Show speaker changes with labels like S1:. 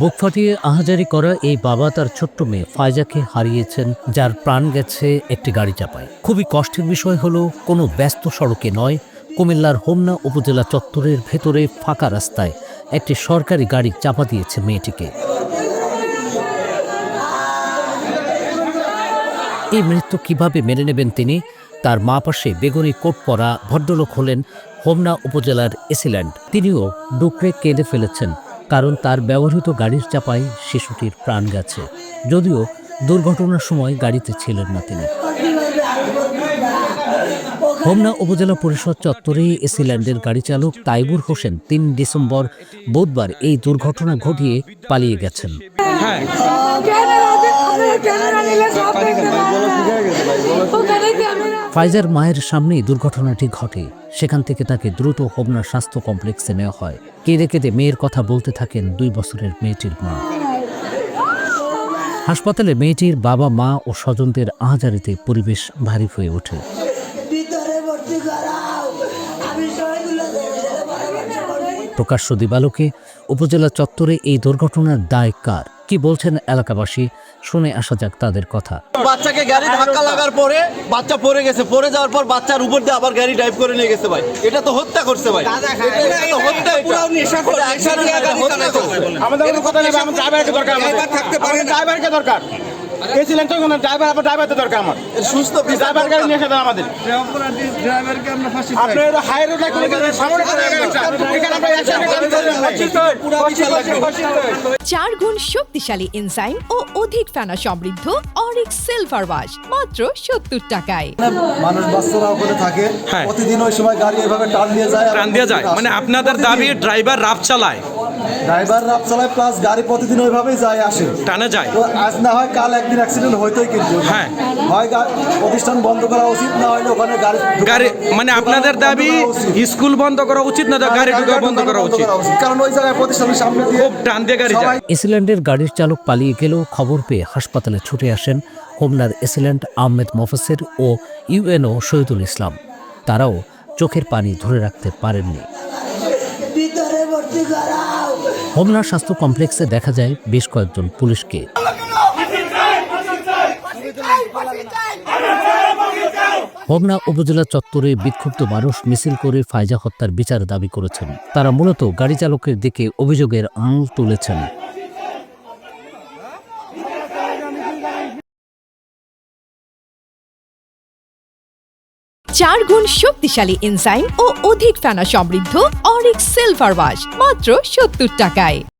S1: বুক ফাটিয়ে আহাজারি করা এই বাবা তার ছোট্ট মেয়ে ফায়জাকে হারিয়েছেন, যার প্রাণ গেছে একটি গাড়ি চাপায়। খুবই কষ্টের বিষয় হলো, কোনো ব্যস্ত সড়কে নয়, কুমিল্লার হোমনা উপজেলা চত্বরের ভেতরে ফাঁকা রাস্তায় একটি সরকারি গাড়ি চাপা দিয়েছে মেয়েটিকে। এই মৃত্যু কীভাবে মেনে নেবেন তিনি? তার মা পাশে বেগুনি কোট পরা ভদ্রলোক হলেন হোমনা উপজেলার এসিল্যান্ড। তিনিও ডুকরে কেঁদে ফেলেছেন। কারণ তার ব্যবহৃত গাড়ির চাপায় শিশুটির প্রাণ গেছে। যদিও দুর্ঘটনার সময় গাড়িতে ছিলেন না তিনি। হোমনা উপজেলা পরিষদ চত্বরে এসিল্যান্ডের গাড়ি চালক তাইবুর হোসেন তিন ডিসেম্বর বুধবার এই দুর্ঘটনা ঘটিয়ে পালিয়ে গেছেন। ফাইজার মায়ের সামনেই দুর্ঘটনাটি ঘটে। সেখান থেকে তাকে দ্রুত হোমনা স্বাস্থ্য কমপ্লেক্সে নেওয়া হয়। কেঁদে কেঁদে মেয়ের কথা বলতে থাকেন দুই বছরের মেয়েটির মা। হাসপাতালে মেয়েটির বাবা মা ও স্বজনদের আহাজারিতে পরিবেশ ভারী হয়ে ওঠে। প্রকাশ্য দিবালোকে উপজেলা চত্বরে এই দুর্ঘটনার দায় কার? কি বলছেন এলাকাবাসী? শুনে আসা যাক তাদের কথা।
S2: বাচ্চাকে গাড়ি ধাক্কা লাগার পরে বাচ্চা পড়ে গেছে। পড়ে যাওয়ার পর বাচ্চার উপর দিয়ে আবার গাড়ি ড্রাইভ করে নিয়ে গেছে ভাই। এটা তো হত্যা করছে ভাই।
S3: আমাদের কথা নেই আমার ড্রাইভারকে দরকার আমাদের। থাকতে পারে ড্রাইভারকে দরকার। কোনো ড্রাইভার আবার ড্রাইভার তো দরকার আমার।
S2: সুস্থ
S3: ড্রাইভার গাড়ি নিয়ে এসে আমাদের।
S4: ড্রাইভারকে আমরা ফাঁসি
S3: আপনি হাই রোড করে সামনে করে গেলেন এখানে আমরা একসাথে গাড়ি ধরলেন ভাই
S2: পুরা বিচার লাগবে।
S5: চার গুণ শক্তিশালী এনজাইম ও অধিক ফেনা সমৃদ্ধ অরিক সিলভার ওয়াশ মাত্র সত্তর টাকায়।
S6: মানুষ বাচ্চারা ওখানে থাকে।
S3: হ্যাঁ।
S6: প্রতিদিন ওই সময় গাড়ি এভাবে টান দিয়ে যায়।
S7: টান দেওয়া যায়। মানে আপনাদের দাবি ড্রাইভার রাফ চালায়।
S6: ড্রাইভার রাত চালায় প্লাস গাড়ি প্রতিদিন ওইভাবেই যায় আসে।
S7: টানা যায়।
S6: তো আজ না হয় কাল একদিন অ্যাক্সিডেন্ট হইতোই কিন্তু।
S7: হ্যাঁ।
S6: হয় প্রতিষ্ঠান বন্ধ করা উচিত না হলে ওখানে গাড়ি
S7: গাড়ি মানে আপনাদের দাবি স্কুল বন্ধ করা উচিত না গাড়ি ঢোকা বন্ধ করা উচিত?
S6: কারণ ওই জায়গায় প্রতিষ্ঠানের সামনে দিয়ে
S7: খুব টান দিয়ে গাড়ি যায়।
S1: এসিল্যান্ডের গাড়ির চালক পালিয়ে গেলেও খবর পেয়ে হাসপাতালে ছুটে আসেন হোমনার এসিল্যান্ড আহমেদ মোফাসের ও ইউএনও শহীদুল ইসলাম। তারাও চোখের পানি ধরে রাখতে পারেননি।
S8: ভিতরে ভর্তি করাও।
S1: হোমনা স্বাস্থ্য কমপ্লেক্সে দেখা যায় বেশ কয়েকজন পুলিশকে। হোমনা উপজেলা চত্বরে বিক্ষুব্ধ মানুষ মিছিল করে ফায়জা হত্যার বিচার দাবি করেছেন। তারা মূলত গাড়ি চালকের দিকে অভিযোগের আঙুল তুলেছেন।
S5: চার গুণ শক্তিশালী এনজাইম ও অধিক ফেনা সমৃদ্ধ সিলভার ওয়াশ মাত্র সত্তর টাকায়।